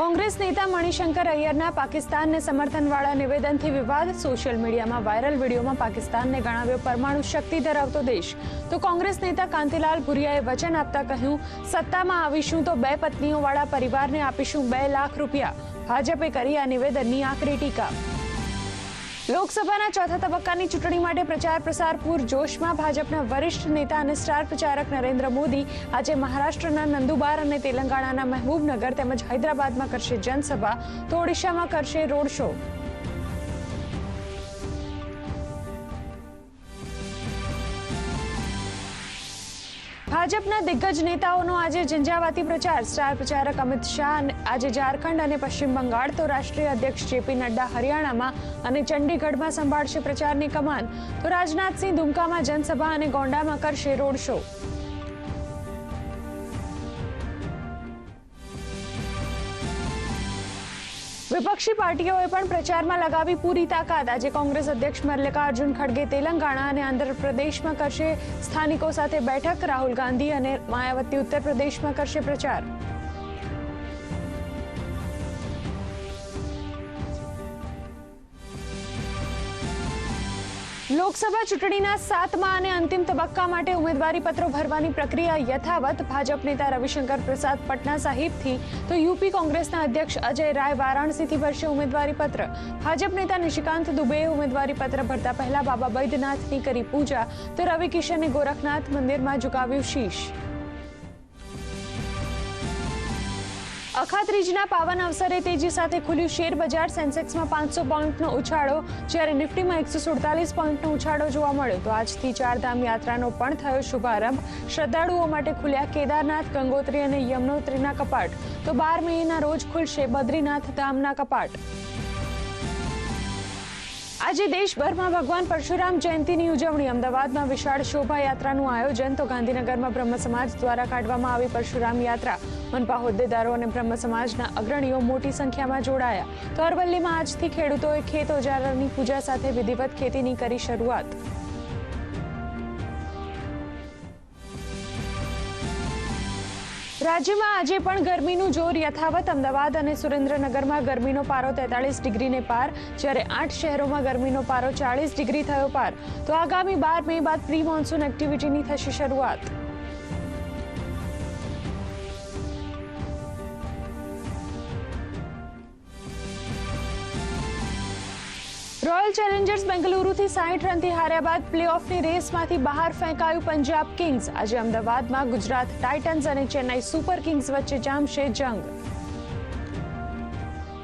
કોંગ્રેસ નેતા મણિશંકર અય્યરના પાકિસ્તાનને સમર્થનવાળા નિવેદનથી વિવાદ. સોશિયલ મીડિયામાં વાયરલ વિડીયોમાં પાકિસ્તાનને ગણાવ્યો પરમાણુ શક્તિ ધરાવતો દેશ. તો કોંગ્રેસ નેતા કાંતિલાલ ભુરિયાએ વચન આપતા કહ્યું, સત્તામાં આવીશું તો બે પત્નીઓવાળા પરિવારને આપીશું બે લાખ રૂપિયા. ભાજપે કરી આ નિવેદનની આકરી ટીકા. લોકસભાના ચોથા તબક્કાની ચૂંટણી માટે પ્રચાર પ્રસાર પૂર જોશમાં ભાજપના વરિષ્ઠ નેતા અને સ્ટાર પ્રચારક નરેન્દ્ર મોદી આજે મહારાષ્ટ્રના નંદુબાર અને તેલંગાણાના મહેબૂબનગર તેમજ હૈદરાબાદમાં કરશે જનસભા તો ઓડિશામાં કરશે રોડ શો. ભાજપના દિગ્ગજ નેતાઓનો આજે ઝંઝાવાતી પ્રચાર. સ્ટાર પ્રચારક અમિત શાહ આજે ઝારખંડ અને પશ્ચિમ બંગાળ, તો રાષ્ટ્રીય અધ્યક્ષ જેપી નડ્ડા હરિયાણામાં અને ચંડીગઢમાં સંભાળશે પ્રચારની કમાન. તો રાજનાથસિંહ દુમકામાં જનસભા અને ગોંડામાં કરશે રોડ શો. વિપક્ષી પાર્ટીઓએ પણ પ્રચારમાં લગાવી પૂરી તાકાત. આજે કોંગ્રેસ અધ્યક્ષ મલ્લિકાર્જુન ખડગે તેલંગાણા અને આંધ્રપ્રદેશમાં કરશે સ્થાનિકો સાથે બેઠક. રાહુલ ગાંધી અને માયાવતી ઉત્તર પ્રદેશમાં કરશે પ્રચાર. લોકસભા ચૂંટણીના સાતમા અને અંતિમ તબક્કા માટે ઉમેદવારી પત્રો ભરવાની પ્રક્રિયા યથાવત ભાજપ નેતા રવિશંકર પ્રસાદ પટના સાહિબથી તો યુપી કોંગ્રેસના અધ્યક્ષ અજય રાય વારાણસીથી ભરશે ઉમેદવારી પત્ર. ભાજપ નેતા નિશિકાંત દુબેએ ઉમેદવારી પત્ર ભરતા પહેલા બાબા બૈદ્યનાથની કરી પૂજા તો રવિ કિશને ગોરખનાથ મંદિરમાં ઝુકાવ્યું શીશ. અખાત્રીજના પાવન અવસરે તેજી સાથે ખુલ્યું શેર બજાર સેન્સેક્સમાં પાંચસો પોઈન્ટનો ઉછાળો, જ્યારે નિફ્ટીમાં એકસો સુડતાલીસ પોઈન્ટનો ઉછાળો જોવા મળ્યો. તો આજથી ચારધામ યાત્રાનો પણ થયો શુભારંભ. શ્રદ્ધાળુઓ માટે ખુલ્યા કેદારનાથ, ગંગોત્રી અને યમનોત્રીના કપાટ. તો બાર મેના રોજ ખુલશે બદ્રીનાથ ધામના કપાટ. આજે દેશભરમાં ભગવાન પરશુરામ જયંતિની ઉજવણી. અમદાવાદમાં વિશાળ શોભાયાત્રાનું આયોજન તો ગાંધીનગરમાં બ્રહ્મ સમાજ દ્વારા કાઢવામાં આવી પરશુરામ યાત્રા. મનપા હોદ્દેદારો અને બ્રહ્મ સમાજના અગ્રણીઓ મોટી સંખ્યામાં જોડાયા. તો અરવલ્લીમાં આજથી ખેડૂતોએ ખેત ઓજારની પૂજા સાથે વિધિવત ખેતીની કરી શરૂઆત. રાજ્યમાં આજે પણ ગરમીનું જોર યથાવત અમદાવાદ અને સુરેન્દ્રનગરમાં ગરમીનો પારો તેતાળીસ ડિગ્રીને પાર, જ્યારે આઠ શહેરોમાં ગરમીનો પારો ચાળીસ ડિગ્રી થયો પાર. તો આગામી બાર મે બાદ પ્રી મોન્સૂન એક્ટિવિટીની થશે શરૂઆત. રોયલ ચેલેન્જર્સ બેંગલુરુથી સાહીઠ રનથી હાર્યા બાદ પ્લે ઓફની રેસમાંથી બહાર ફેંકાયું પંજાબ કિંગ્સ. આજે અમદાવાદમાં ગુજરાત ટાઇટન્સ અને ચેન્નાઈ સુપર કિંગ્સ વચ્ચે જામશે જંગ.